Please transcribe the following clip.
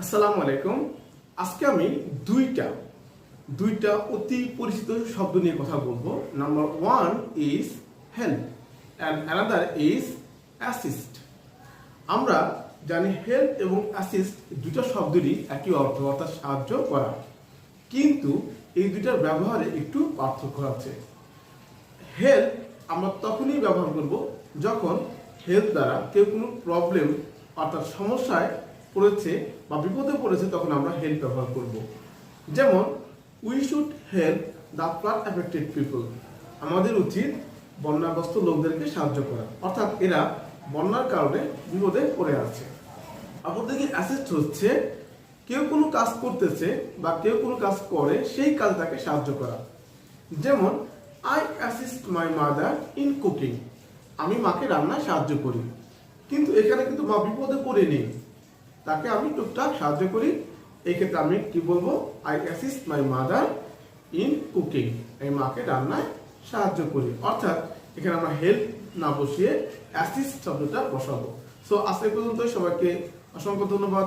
আসসালামু আলাইকুম। আজকে আমি দুইটা দুইটা অতি পরিচিত শব্দ নিয়ে কথা বলব। Number one is help and another is assist আমরা জানি হেল্প এবং অ্যাসিস্ট দুটো শব্দেরই একই অর্থ অর্থাৎ সাহায্য করা। কিন্তু এই দুইটার ব্যবহারে একটু পার্থক্য আছে। হেল্প আমরা তখনই ব্যবহার করব যখন হেল্প দ্বারা কেউ কোনো প্রবলেম অর্থাৎ সমস্যায় পড়েছে বা বিপদে পড়েছে, তখন আমরা হেল্প ব্যবহার করব। যেমন we should help the flood affected people আমাদের উচিত বন্যাগ্রস্ত লোকদেরকে সাহায্য করা। অর্থাৎ এরা বন্যার কারণে বিপদে পড়ে আছে। অপরদিকে অ্যাসিস্ট হচ্ছে, কেউ কোনো কাজ করতেছে বা কেউ কোনো কাজ করে, সেই কাজটাকে সাহায্য করা। যেমন I assist my mother in cooking আমি মাকে রান্নায় সাহায্য করি। কিন্তু এখানে কিন্তু মা বিপদে পড়ে নেই তাকে আমি টুকটাক সাহায্য করি। এই ক্ষেত্রে আমি কি বলব? I assist my mother in cooking আমি মাকে রান্নায় সাহায্য করি। অর্থাৎ এখানে আমরা হেল্প না বসিয়ে অ্যাসিস্ট শব্দটা বসাবো। সো আজকে পর্যন্ত সবাইকে অসংখ্য ধন্যবাদ।